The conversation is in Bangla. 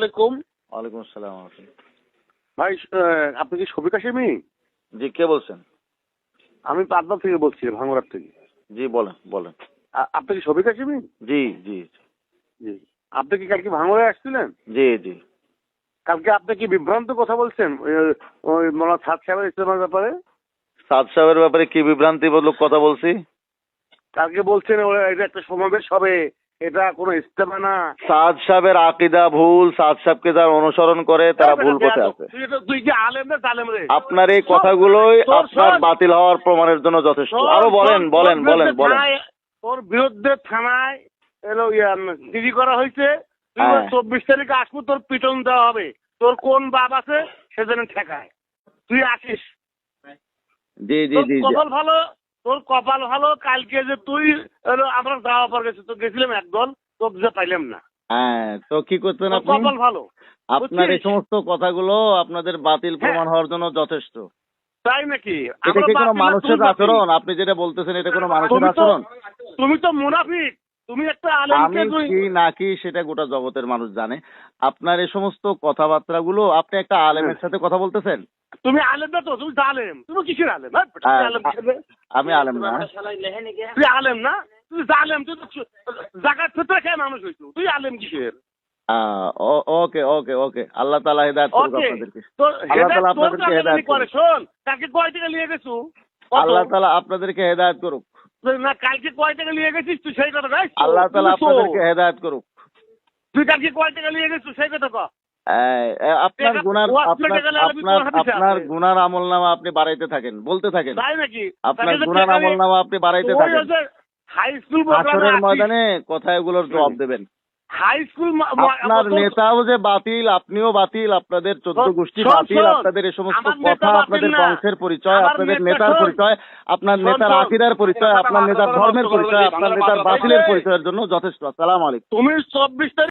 আলাইকুম। ওয়ালাইকুম আসসালাম ভাই আপনি কি জি কে বলছেন? আমি পাটনা থেকে বলছি ভাঙ্গুরার থেকে। জি বলেন বলেন। আপনি কি জি জি জি। আপনি কি কালকে ভাঙ্গুরায় আসছিলেন? জি জি। কালকে আপনি কি বিভ্রান্ত কথা বলছেন? ওই- সাহেবের ইসলামের ব্যাপারে? সাদ সাহেবের ব্যাপারে কি বিভ্রান্তি বলুক কথা বলছি? কালকে বলছেন ওরা এটা একটা সমাবেশ হবে। এটা কোনো ইস্তেমা না। সাদ সাহেবের আকিদা ভুল সাদ সাহেবকে যারা অনুসরণ করে তারা ভুল পথে আছে। তুই কি আলেম না জালেম রে। আপনার এই কথাগুলোই আপনার বাতিল হওয়ার প্রমাণের জন্য যথেষ্ট। আরও বলেন বলেন বলেন বলেন। থানায়- তোর বিরুদ্ধে থানায় এলো ইয়া করা হয়েছে। তুই হ্যাঁ। চব্বিশ তারিখে আসব তোর পিটন দেওয়া হবে। তোর কোন বাপ আছে সেজন্য ঠেকায়। তুই আসিস। জি জি জি জি। কপাল ভালো তোর কপাল ভালো কালকে যে তুই আমরা যাওয়া পর গেছি তো গেছিলাম একদল তোর যে পাইলাম না। হ্যাঁ তো কি করতেন আপনি? কপাল ভালো আপনার এই সমস্ত কথাগুলো আপনাদের বাতিল হ্যাঁ। প্রমাণ হওয়ার জন্য যথেষ্ট। তাই নাকি? এটা কি কোনো মানুষের আচরণ? আপনি যেটা বলতেছেন এটা কোনো মানুষের আচরণ? তুমি তো মুনাফিক। তুমি একটা আলেমকে তুই কি না কি সেটা গোটা জগতের মানুষ জানে। আপনার এই সমস্ত কথাবার্তাগুলো আপনি একটা আলেমের হ্যাঁ। সাথে কথা বলতেছেন? তুমি আলেম না তো তুমি জালেম তুমি কিসের আলেম হ্যাঁ? হ্যাঁ, আলেম আমি আলেম না। তুই আলেম না? তুই জালেম তুই তো জাকাত ফিতরে খেয়ে মানুষ হইছো। তুই আলেম কিসের? ওকে ওকে ওকে। আল্লাহ তালা হেদায়ত করুক ওকে আপনাদেরকে। আল্লাহ হেদায়েত আপনাদেরকে কাছে করে শোন কালকে কয় টাকা নিয়ে গেছু? আল্লাহ তালা আপনাদেরকে হেদায়ত করুক। তুই না কালকে কয় টাকা নিয়ে গেছিস তুই সেই কথা আল্লাহ তালা আপনাদেরকে হেদায়ত করুক। তুই কালকে কয় টাকা নিয়ে গেছিস সেই কথা আপনার গুনার আপনার আপনার আপনার গুনার আমল নামা আপনি বাড়াইতে থাকেন বলতে থাকেন। তাই নাকি? আপনার গুনার আমল নামা আপনি বাড়াইতে থাকেন। হাই স্কুল আসরের ময়দানে কথা এগুলোর জবাব দেবেন। হাই স্কুল আপনার নেতাও যে বাতিল আপনিও বাতিল আপনাদের চোদ্দ গোষ্ঠী বাতিল আপনাদের এই সমস্ত কথা আপনাদের। বংশের পরিচয় আপনাদের নেতার পরিচয় আপনার নেতার। আকিদার পরিচয় আপনার নেতার ধর্মের পরিচয় আপনার নেতার বাতিলের পরিচয়ের জন্য যথেষ্ট। আসসালাম আলাইকুম। তুমি চব্বিশ তারিখ